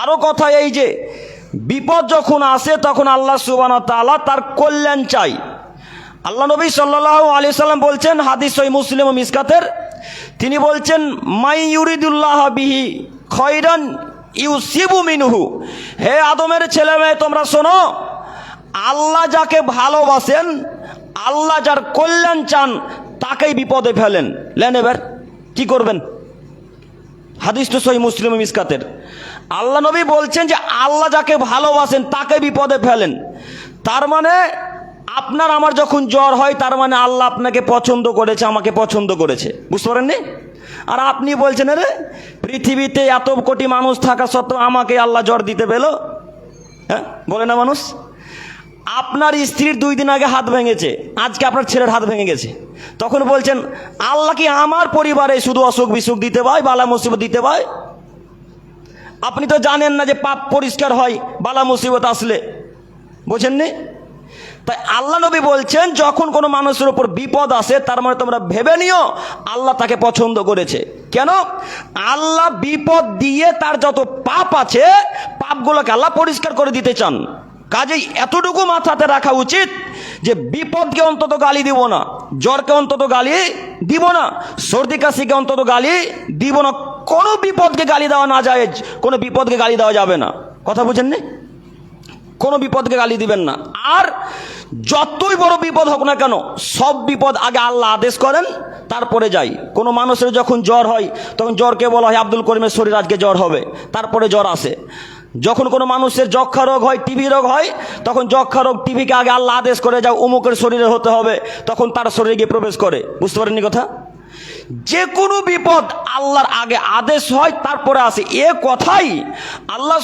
আরও কথা এই যে, বিপদ যখন আসে তখন আল্লাহ সুবান তালা তার কল্যাণ চাই। আল্লাহ নবী সাল্লাহ আলি সাল্লাম বলছেন, হাদিস ওই মুসলিম মিসকাতের, তিনি বলছেন, মাই ইউরিদুল্লাহ বিহি খয়রান ইউসিবু মিনহু। হে আদমের ছেলে মেয়ে তোমরা শোনো, আল্লাহ যাকে ভালোবাসেন, আল্লাহ যার কল্যাণ চান, তাকেই বিপদে ফেলেন। লেন এবার, কি করবেন? হাদিস তো সহি মুসলিম মিসকাতের। আল্লাহ নবী বলছেন যে আল্লাহ যাকে ভালোবাসেন তাকে বিপদে ফেলেন। তার মানে আপনার আমার যখন জ্বর হয়, তার মানে আল্লাহ আপনাকে পছন্দ করেছে, আমাকে পছন্দ করেছে। বুঝতে পারেননি? আর আপনি বলছেন রে পৃথিবীতে এত কোটি মানুষ থাকা সত্ত্বেও আমাকে আল্লাহ জ্বর দিতে পেল? হ্যাঁ? বলে না মানুষ? আপনার স্ত্রীর দুই দিন আগে হাত ভেঙেছে। আজকে আপনার ছেলের হাত ভেঙে গেছে। তখন বলছেন, আল্লাহ কি আমার পরিবারে শুধু অসুখ বিসুখ দিতে পায়, বালা মুসিবত দিতে পায়? আপনি তো জানেন না যে পাপ পরিষ্কার হয়, বালা মুসিবত আসলে। বোঝেননি তাই আল্লাহ নবী বলছেন, যখন কোনো মানুষের উপর বিপদ আসে, তার মানে তোমরা ভেবে নিও, আল্লাহ তাকে পছন্দ করেছে। কেন? আল্লাহ বিপদ দিয়ে তার যত পাপ আছে, পাপগুলোকে আল্লাহ পরিষ্কার করে দিতে চান। কাজেই এতটুকু মাথাতে রাখা উচিত যে বিপদকে অন্তত গালি দিব না, জ্বরকে অন্তত গালি দিব না, সর্দি কাশিকে অন্তত গালি দিব না। কোনো বিপদকে গালি দেওয়া না যায় কোনো বিপদকে গালি দেওয়া যাবে না। কথা বুঝেননি? কোনো বিপদকে গালি দিবেন না। আর যতই বড় বিপদ হোক না কেন, সব বিপদ আগে আল্লাহ আদেশ করেন, তারপরে যাই। কোনো মানুষের যখন জ্বর হয়, তখন জ্বরকে বলা হয় আব্দুল করিমের শরীর আজকে জ্বর হবে, তারপরে জ্বর আসে। যখন কোনো মানুষের যক্ষা রোগ হয়, টিবি রোগ হয়, তখন যক্ষা রোগ টিবিকে আগে আল্লাহ আদেশ করে যাও অমুকের শরীরে হতে হবে, তখন তার শরীরে গিয়ে প্রবেশ করে। বুঝতে পারেননি কথা? যে কোনো বিপদ আল্লাহর আগে আদেশ হয়, তারপরে আসে। এ কথাই আল্লাহ